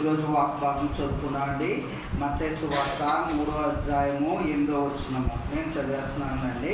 ఈరోజు వాగ్భాగం చదువుకున్నామండి చదువుకుందాం అండి వార్త మూడో అధ్యాయము ఎనిమిదో వచ్చినము నేను చదివేస్తున్నానండి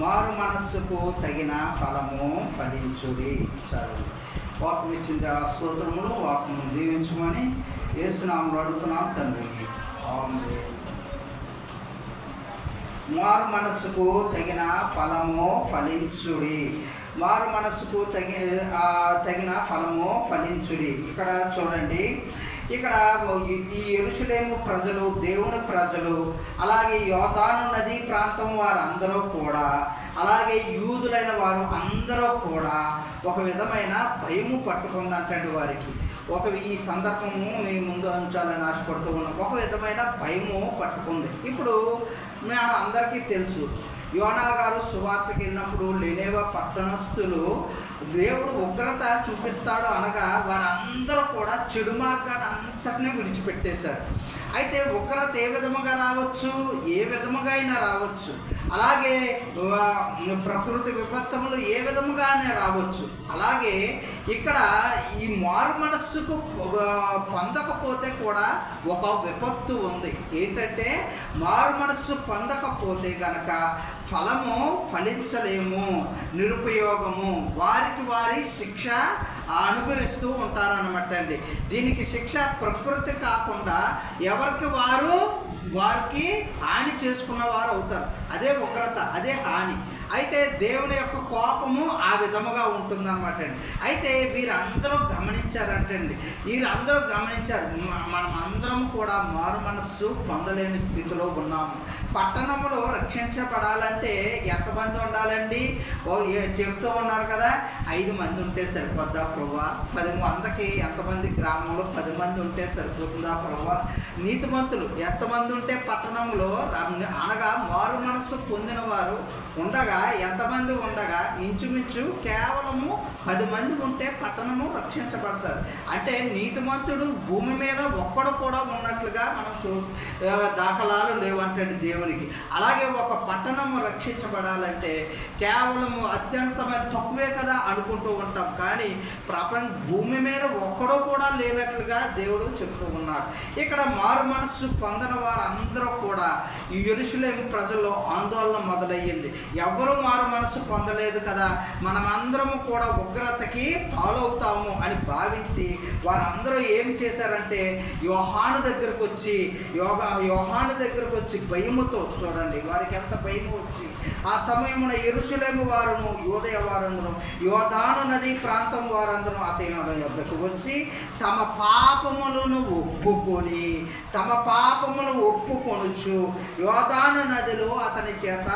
మారు మనస్సుకు తగిన ఫలము ఫలించుడి చదువు వాక్యం ఇచ్చిన సూత్రములు స్తోత్రములు వాక్యం దీవించమని వేస్తున్నాము అడుగుతున్నాం తండ్రి. అవును మారు మనస్సుకు తగిన ఫలము ఫలించుడి. మారు మనస్సుకు తగి తగిన ఫలము ఫలించుడి. ఇక్కడ చూడండి ఇక్కడ ఈ- ఈ ఎరుషులేము ప్రజలు దేవుని ప్రజలు అలాగే యోధాను నదీ ప్రాంతం వారందరూ కూడా అలాగే యూదులైన వారు అందరూ కూడా ఒక విధమైన భయము పట్టుకుందంటే వారికి. ఒక ఈ సందర్భము మేము ముందు ఉంచాలని ఆశపడుతూ ఉన్నాం. ఒక విధమైన భయము పట్టుకుంది. ఇప్పుడు మన అందరికీ తెలుసు. యోనా గారు సువార్తకి వెళ్ళినప్పుడు లెనేవ పట్టణస్థులు దేవుడు ఉగ్రత చూపిస్తాడు అనగా వారందరూ కూడా చెడు మార్గాన్ని అంతటినీ విడిచిపెట్టేశారు. అయితే ఒకరత ఏ విధముగా రావచ్చు ఏ విధముగా అయినా రావచ్చు. అలాగే ప్రకృతి విపత్తములు ఏ విధముగా అయినా రావచ్చు. అలాగే ఇక్కడ ఈ మారు మనస్సుకు పొందకపోతే కూడా ఒక విపత్తు ఉంది. ఏంటంటే మారు మనస్సు పొందకపోతే గనక ఫలము ఫలించలేము. నిరుపయోగము. వారికి వారి శిక్ష అనుభవిస్తూ ఉంటారనమాట అండి. దీనికి శిక్ష ప్రకృతి కాకుండా ఎవరికి వారు వారికి హాని చేసుకున్న వారు అవుతారు. అదే ఉగ్రత అదే హాని. అయితే దేవుని యొక్క కోపము ఆ విధముగా ఉంటుందన్నమాట అండి. అయితే వీరందరూ గమనించారంటండి. వీరందరూ గమనించారు. మనం అందరం కూడా మారు మనస్సు పొందలేని స్థితిలో ఉన్నాము. పట్టణములు రక్షించబడాలంటే ఎంతమంది ఉండాలండి? ఓ ఏ- చెప్తూ ఉన్నారు కదా ఐదు మంది ఉంటే సరిపోద్దా ప్రభా పది వందకి ఎంతమంది గ్రామంలో పది మంది ఉంటే సరిపోతుందా ప్రభా నీతిమంతులు ఎంతమంది ఉంటే పట్టణంలో అనగా మారు మనస్సు పొందిన వారు ఉండగా ఎంతమంది ఉండగా ఇంచుమించు కేవలము పది మంది ఉంటే పట్టణము రక్షించబడతారు. అంటే నీతిమంతుడు భూమి మీద ఒక్కడు కూడా ఉన్నట్లుగా మనం చూ దాఖలాలు లేవంటే దేవునికి. అలాగే ఒక పట్టణము రక్షించబడాలంటే కేవలము అత్యంతమైన తక్కువే కదా అనుకుంటూ ఉంటాం. కానీ ప్రపంచ భూమి మీద ఒక్కడో కూడా లేనట్లుగా దేవుడు చెప్తూ ఉన్నాడు. ఇక్కడ మారు మనస్సు పొందిన వారందరూ కూడా ఈ ఎరుసలేము ప్రజల్లో ఆందోళన మొదలయ్యింది. ఎవరు మారు మనస్సు పొందలేదు కదా. మనమందరము కూడా ఉగ్రతకి పాలవుతాము అని భావించి వారందరూ ఏం చేశారంటే యోహాను దగ్గరకు వచ్చి యోగా యోహాను దగ్గరకు వచ్చి భయముతో చూడండి. వారికి ఎంత భయము వచ్చి ఆ సమయమున ఎరుసలేము వారును యోదయ వారందరూ యోధాను నది ప్రాంతం వారందరూ అతని యొద్దకు వచ్చి తమ పాపములను ఒప్పుకొని తమ పాపములు ఒప్పుకొనుచు యోధాను నదిలో అతని చేత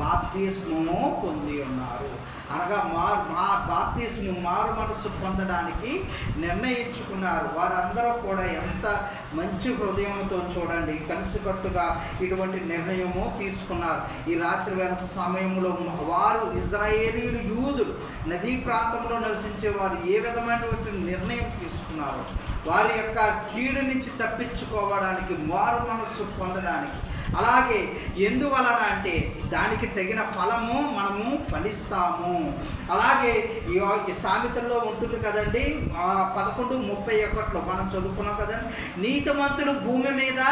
బాప్తిస్మము పొంది ఉన్నారు. అనగా మారు మా బాప్తీసుని మారు మనస్సు పొందడానికి నిర్ణయించుకున్నారు. వారందరూ కూడా ఎంత మంచి హృదయంతో చూడండి. కలిసికట్టుగా ఇటువంటి నిర్ణయము తీసుకున్నారు. ఈ రాత్రి వేళ సమయంలో వారు ఇజ్రాయేలీలు యూదులు నదీ ప్రాంతంలో నివసించే వారు ఏ విధమైనటువంటి నిర్ణయం తీసుకున్నారు? వారి యొక్క కీడు నుంచి తప్పించుకోవడానికి మారు మనస్సు పొందడానికి అలాగే ఎందువలన అంటే దానికి తగిన ఫలము మనము ఫలిస్తాము. అలాగే ఈ సామెతల్లో ఉంటుంది కదండి పదకొండు ముప్పై ఒకటిలో మనం చదువుకున్నాం కదండి నీతిమంతులు భూమి మీద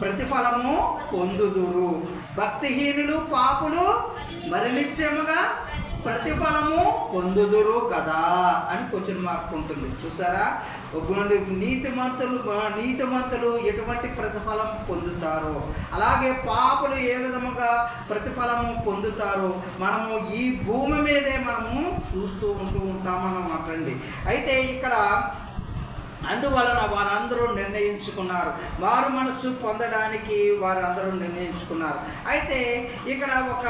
ప్రతిఫలము పొందుదురు. భక్తిహీనులు పాపులు మరి నిత్యముగా ప్రతిఫలము పొందుదురు కదా అని క్వశ్చన్ మార్క్ ఉంటుంది. చూసారా? నీతిమంతులు నీతిమంతులు ఎటువంటి ప్రతిఫలం పొందుతారో? అలాగే పాపలు ఏ విధముగా ప్రతిఫలము పొందుతారో? మనము ఈ భూమి మీదే మనము చూస్తూ ఉంటూ ఉంటామన్నమాట అండి. అయితే ఇక్కడ అందువలన వారందరూ నిర్ణయించుకున్నారు. వారు మనస్సు పొందడానికి వారందరూ నిర్ణయించుకున్నారు. అయితే ఇక్కడ ఒక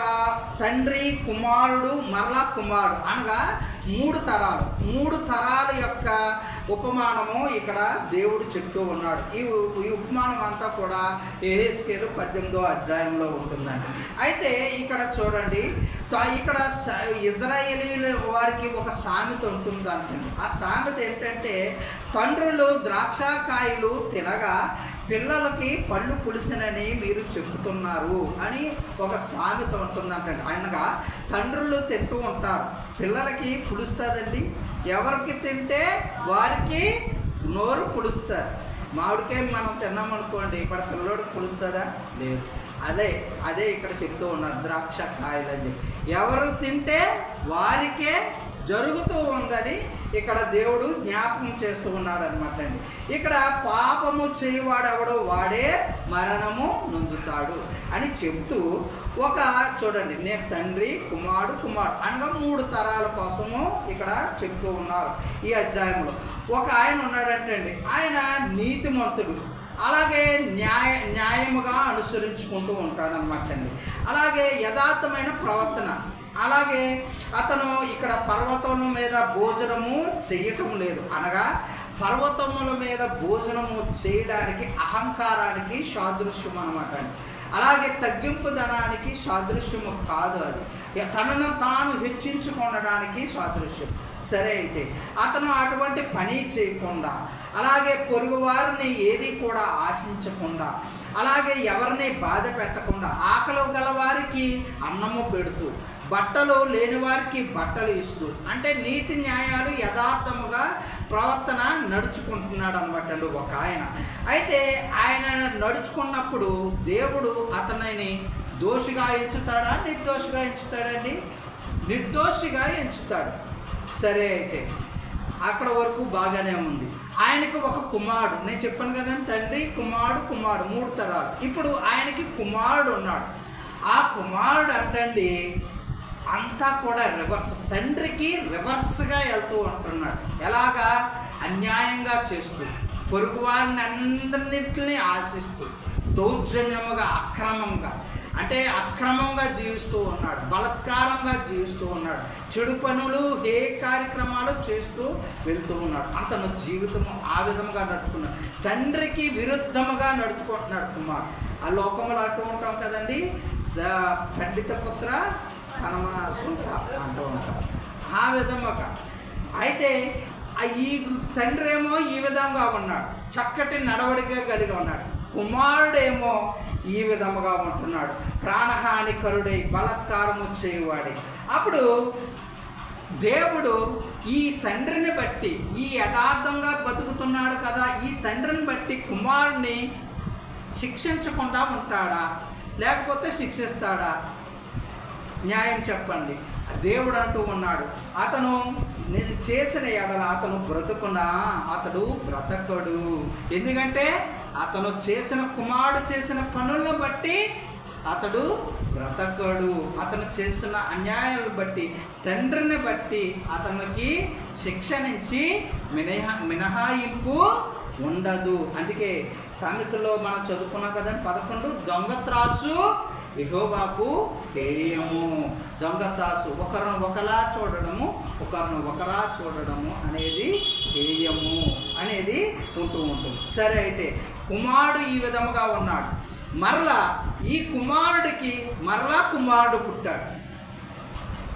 తండ్రి కుమారుడు మరలా కుమారుడు అనగా మూడు తరాలు. మూడు తరాల యొక్క ఉపమానము ఇక్కడ దేవుడు చెప్తూ ఉన్నాడు. ఈ ఈ ఉపమానం అంతా కూడా ఏహెస్కేలు పద్దెనిమిదో అధ్యాయంలో ఉంటుందండి. అయితే ఇక్కడ చూడండి ఇక్కడ స- ఇజ్రాయేలీల వారికి ఒక సామెత ఉంటుంది ఆ సామెత ఏంటంటే తండ్రులు ద్రాక్షకాయలు తినగా పిల్లలకి పళ్ళు పులిసినని మీరు చెబుతున్నారు అని ఒక సామెత ఉంటుందంటే అనగా తండ్రులు తింటూ ఉంటారు. పిల్లలకి పులుస్తుందండి ఎవరికి తింటే వారికి నోరు పులుస్తారు. మామిడికాయ మనం తిన్నామనుకోండి ఇక్కడ పిల్లోడికి పులుస్తుందా? లేదు. అదే అదే ఇక్కడ చెప్తూ ఉన్నారు ద్రాక్ష కాయలు అని చెప్పి. ఎవరు తింటే వారికే జరుగుతూ ఉందని ఇక్కడ దేవుడు జ్ఞాపకం చేస్తూ ఉన్నాడు అనమాట అండి. ఇక్కడ పాపము చేయవాడెవడో వాడే మరణము నొందుతాడు అని చెబుతూ ఒక చూడండి నేను తండ్రి కుమారుడు కుమారుడు అనగా మూడు తరాల కోసము ఇక్కడ చెప్తూ ఉన్నారు ఈ అధ్యాయంలో. ఒక ఆయన ఉన్నాడంటే అండి ఆయన నీతిమంతుడు. అలాగే న్యాయ న్యాయముగా అనుసరించుకుంటూ ఉంటాడనమాట అండి. అలాగే యథార్థమైన ప్రవర్తన. అలాగే అతను ఇక్కడ పర్వతం మీద భోజనము చేయటం లేదు. అనగా పర్వతముల మీద భోజనము చేయడానికి అహంకారానికి సాదృశ్యం అనమాట అలాగే తగ్గింపు ధనానికి సాదృశ్యము కాదు అది. తనను తాను హెచ్చించుకొనడానికి సాదృశ్యం. సరే అయితే అతను అటువంటి పని చేయకుండా అలాగే పొరుగు వారిని ఏది కూడా ఆశించకుండా అలాగే ఎవరిని బాధ పెట్టకుండా ఆకలి గల వారికి అన్నము పెడుతూ బట్టలు లేని వారికి బట్టలు ఇస్తూ అంటే నీతి న్యాయాలు యథార్థముగా ప్రవర్తన నడుచుకుంటున్నాడు అనమాట అండి ఒక ఆయన. అయితే ఆయన నడుచుకున్నప్పుడు దేవుడు అతనిని దోషిగా ఎంచుతాడా నిర్దోషిగా ఎంచుతాడండి నిర్దోషిగా ఎంచుతాడు. సరే అయితే అక్కడ వరకు బాగానే ఉంది. ఆయనకి ఒక కుమారుడు నేను చెప్పాను కదండి తండ్రి కుమారుడు కుమారుడు మూడు తరాలు. ఇప్పుడు ఆయనకి కుమారుడు ఉన్నాడు. ఆ కుమారుడు అంటండి అంతా కూడా రివర్స్ తండ్రికి రివర్స్గా వెళ్తూ ఉంటున్నాడు. ఎలాగా? అన్యాయంగా చేస్తూ పొరుగు వారిని అందరినీ ఆశిస్తూ దౌర్జన్యముగా అక్రమంగా అంటే అక్రమంగా జీవిస్తూ ఉన్నాడు బలత్కారంగా జీవిస్తూ ఉన్నాడు చెడు పనులు ఏ కార్యక్రమాలు చేస్తూ వెళ్తూ ఉన్నాడు. అతను జీవితము ఆ విధముగా నడుచుకున్నాడు. తండ్రికి విరుద్ధముగా నడుచుకుంటున్నాడు కుమార్ ఆ లోకంలో అంటూ ఉంటాం కదండి. ద పండిత పుత్ర కనమాసు అంటూ ఉంటాం ఆ విధముగా అయితే ఈ తండ్రి ఏమో ఈ విధంగా ఉన్నాడు. చక్కటి నడవడిక కలిగి ఉన్నాడు. కుమారుడేమో ఈ విధముగా ఉంటున్నాడు. ప్రాణహానికరుడై బలత్కారము చేయువాడే. అప్పుడు దేవుడు ఈ తండ్రిని బట్టి ఈ యథార్థంగా బతుకుతున్నాడు కదా ఈ తండ్రిని బట్టి కుమారుణ్ణి శిక్షించకుండా ఉంటాడా? లేకపోతే శిక్షిస్తాడా? న్యాయం చెప్పండి. దేవుడు అంటూ ఉన్నాడు అతను నేను చేసిన ఎడల అతను బ్రతుకున్నా అతడు బ్రతకడు. ఎందుకంటే అతను చేసిన కుమారుడు చేసిన పనులను బట్టి అతడు బ్రతకడు. అతను చేసిన అన్యాయాలను బట్టి తండ్రిని బట్టి అతనికి శిక్ష నుంచి మినహా మినహాయింపు ఉండదు. అందుకే సామెతలో మనం చదువుకున్నాం కదండి పదకొండు దొంగ త్రాసు విహోబాకు తెలియము. దొంగతాసు ఒకరిని ఒకలా చూడడము ఒకరిని ఒకరా చూడడము అనేది తెలియము అనేది ఉంటూ ఉంటుంది. సరే అయితే కుమారుడు ఈ విధముగా ఉన్నాడు. మరలా ఈ కుమారుడికి మరలా కుమారుడు పుట్టాడు.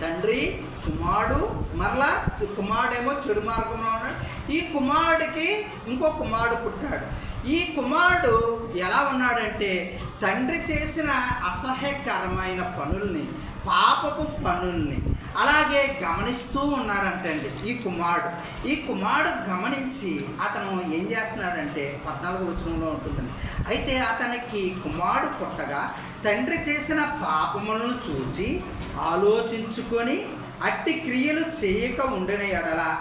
తండ్రి కుమారుడు మరలా కుమారుడేమో చెడు మార్గంలో ఉన్నాడు. ఈ కుమారుడికి ఇంకో కుమారుడు పుట్టాడు. ఈ కుమారుడు ఎలా ఉన్నాడంటే తండ్రి చేసిన అసహ్యకరమైన పనుల్ని పాపపు పనుల్ని అలాగే గమనిస్తూ ఉన్నాడంటండి ఈ కుమారుడు. ఈ కుమారుడు గమనించి అతను ఏం చేస్తున్నాడంటే పద్నాలుగు వచనంలో ఉంటుందండి అయితే అతనికి కుమారుడు పుట్టగా తండ్రి చేసిన పాపములను చూచి ఆలోచించుకొని అట్టి క్రియలు చేయక ఉండిన ఎడల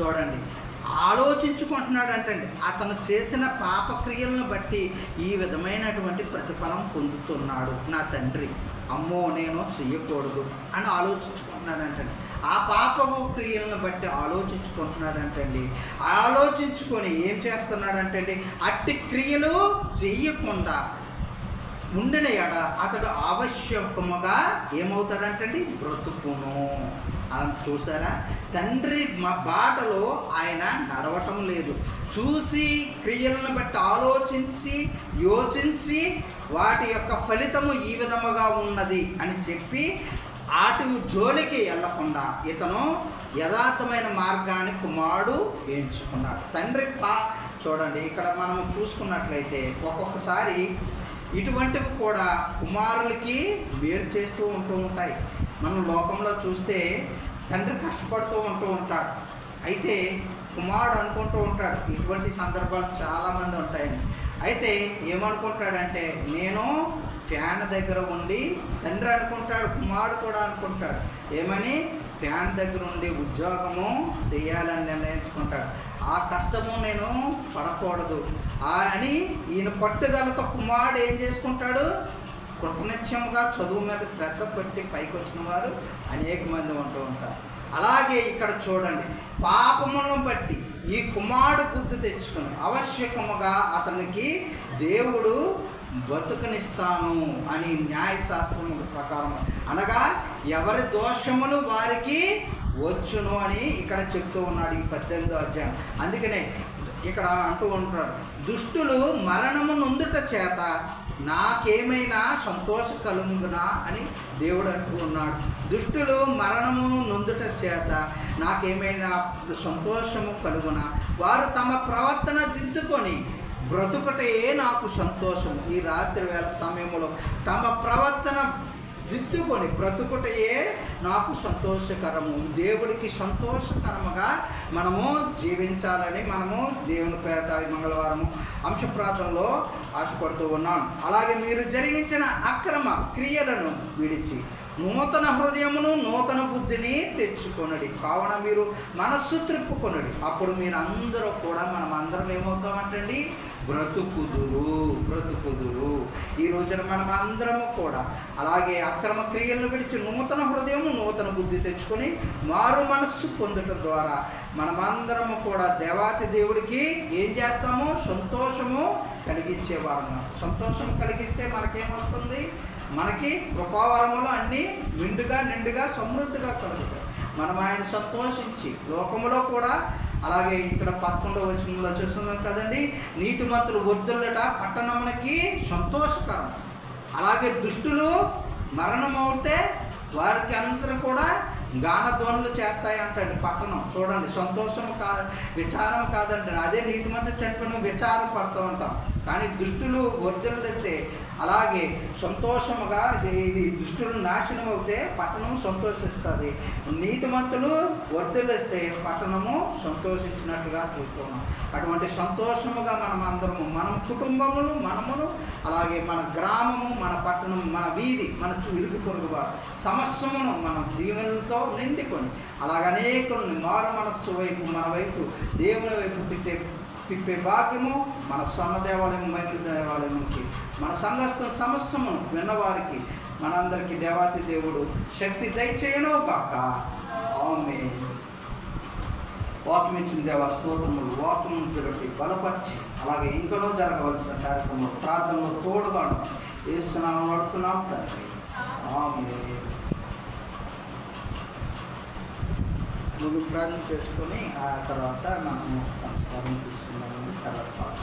చూడండి ఆలోచించుకుంటున్నాడు అంటండి అతను చేసిన పాపక్రియలను బట్టి ఈ విధమైనటువంటి ప్రతిఫలం పొందుతున్నాడు. నా తండ్రి అమ్మో నేను చెయ్యకూడదు అని ఆలోచించుకుంటున్నాడంటండి. ఆ పాపము క్రియలను బట్టి ఆలోచించుకుంటున్నాడంటండి. ఆలోచించుకొని ఏం చేస్తున్నాడంటండి? అట్టి క్రియలు చెయ్యకుండా ఉండిన ఎడ అతడు ఆవశ్యకముగా ఏమవుతాడంటండి? బ్రతుకును. చూసారా? తండ్రి మా బాటలో ఆయన నడవటం లేదు. చూసి క్రియలను బట్టి ఆలోచించి యోచించి వాటి యొక్క ఫలితము ఈ విధముగా ఉన్నది అని చెప్పి ఆటి జోలికి వెళ్ళకుండా ఇతను యథార్థమైన మార్గాన్ని కుమారుడు ఎంచుకున్నాడు. తండ్రి పా చూడండి ఇక్కడ మనం చూసుకున్నట్లయితే ఒక్కొక్కసారి ఇటువంటివి కూడా కుమారులకి వేరు చేస్తూ ఉంటూ ఉంటాయి. మనం లోకంలో చూస్తే తండ్రి కష్టపడుతూ ఉంటూ ఉంటాడు. అయితే కుమారుడు అనుకుంటూ ఉంటాడు ఇటువంటి సందర్భాలు చాలామంది ఉంటాయండి. అయితే ఏమనుకుంటాడంటే నేను ఫ్యాన్ దగ్గర ఉండి తండ్రి అనుకుంటాడు కుమారుడు కూడా అనుకుంటాడు. ఏమని? ఫ్యాన్ దగ్గర ఉండి ఉద్యోగము చేయాలని నిర్ణయించుకుంటాడు. ఆ కష్టము నేను పడకూడదు. అని ఈయన పట్టుదలతో కుమారుడు ఏం చేసుకుంటాడు? కృతనిత్యముగా చదువు మీద శ్రద్ధ పెట్టి పైకి వచ్చిన వారు అనేక మంది ఉంటూ ఉంటారు. అలాగే ఇక్కడ చూడండి పాపములను బట్టి ఈ కుమారుడు బుద్ధి తెచ్చుకుని ఆవశ్యకముగా అతనికి దేవుడు బతుకునిస్తాను అని న్యాయశాస్త్రం ప్రకారం అనగా ఎవరి దోషములు వారికి వచ్చును అని ఇక్కడ చెప్తూ ఉన్నాడు ఈ పద్దెనిమిదో అధ్యాయం. అందుకనే ఇక్కడ అంటూ ఉంటారు దుష్టులు మరణము నొందుట చేత నాకేమైనా సంతోష కలుగునా అని దేవుడు అంటూ ఉన్నాడు. దుష్టులు మరణము నొందుట చేత నాకేమైనా సంతోషము కలుగునా? వారు తమ ప్రవర్తన దిద్దుకొని బ్రతుకటే నాకు సంతోషం ఈ రాత్రి వేళ సమయంలో తమ ప్రవర్తన దిద్దుకొని బ్రతుకుటయే నాకు సంతోషకరము. దేవుడికి సంతోషకరముగా మనము జీవించాలని మనము దేవుని పేట మంగళవారము అంశ ప్రాంతంలో ఆశపడుతూ ఉన్నాను. అలాగే మీరు జరిగించిన అక్రమ క్రియలను విడిచి నూతన హృదయమును నూతన బుద్ధిని తెచ్చుకొనడి. కావున మీరు మనస్సు త్రిప్పుకొనడి. అప్పుడు మీరు అందరూ కూడా మనం అందరం ఏమవుతామంటండి? బ్రతుకుదురు బ్రతుకుదురు. ఈ రోజున మనం అందరము కూడా అలాగే అక్రమ క్రియలను విడిచి నూతన హృదయము నూతన బుద్ధి తెచ్చుకొని మారు మనస్సు పొందుట ద్వారా మనమందరము కూడా దేవాతి దేవుడికి ఏం చేస్తాము? సంతోషము కలిగించేవారు సంతోషం కలిగిస్తే మనకేమొస్తుంది మనకి కృపావరములు అన్నీ నిండుగా నిండుగా సమృద్ధిగా కలుగుతాయి. మనం ఆయన సంతోషించి లోకములో కూడా అలాగే ఇక్కడ పదకొండవ వచనంలో చూస్తున్నాం కదండి నీతిమంతులు వర్ధులట పట్టణమునకి సంతోషకరం. అలాగే దుష్టులు మరణం అవుతే వారికి అందరూ కూడా గానధ్వనులు చేస్తాయి అంటండి పట్టణం. చూడండి సంతోషం కా విచారం కాదంటే అదే నీతిమంతులు చనిపోయిన విచారం పడుతూ ఉంటాం కానీ దుష్టులు వర్ధనులైతే అలాగే సంతోషముగా ఇది దుష్టులు నాశనం అవుతే పట్టణం సంతోషిస్తుంది. నీతిమంతులు వర్ధులిస్తే పట్టణము సంతోషించినట్లుగా చూస్తున్నాం. అటువంటి సంతోషముగా మనం అందరము మన కుటుంబములు మనములు అలాగే మన గ్రామము మన పట్టణం మన వీధి మన ఇరుగు పొరుగు వారు సమస్యమును మనం దీవెనలతో నిండుకొని అలాగ అనేకుల్ని మారు మనస్సు వైపు మన వైపు దేవుని వైపు తిట్టే తిప్పే భాగ్యము మన స్వర్ణ దేవాలయం మైత్రి దేవాలయంకి మన సంఘస్థ సమస్యమును విన్నవారికి మనందరికీ దేవాతి దేవుడు శక్తి దయచేయను కాక ఆమె వాక్యం దేవ స్తోత్రములు వాక్యమును తిరగటి బలపరిచి అలాగే ఇంకనూ జరగవలసిన కార్యక్రమం ప్రార్థనలో తోడుగా వేస్తున్నాము నడుతున్నాం తండ్రి. ఆమె ముగి ప్రార్థన చేసుకొని ఆ తర్వాత మనము సంస్కారం తీసుకున్నాము తర్వాత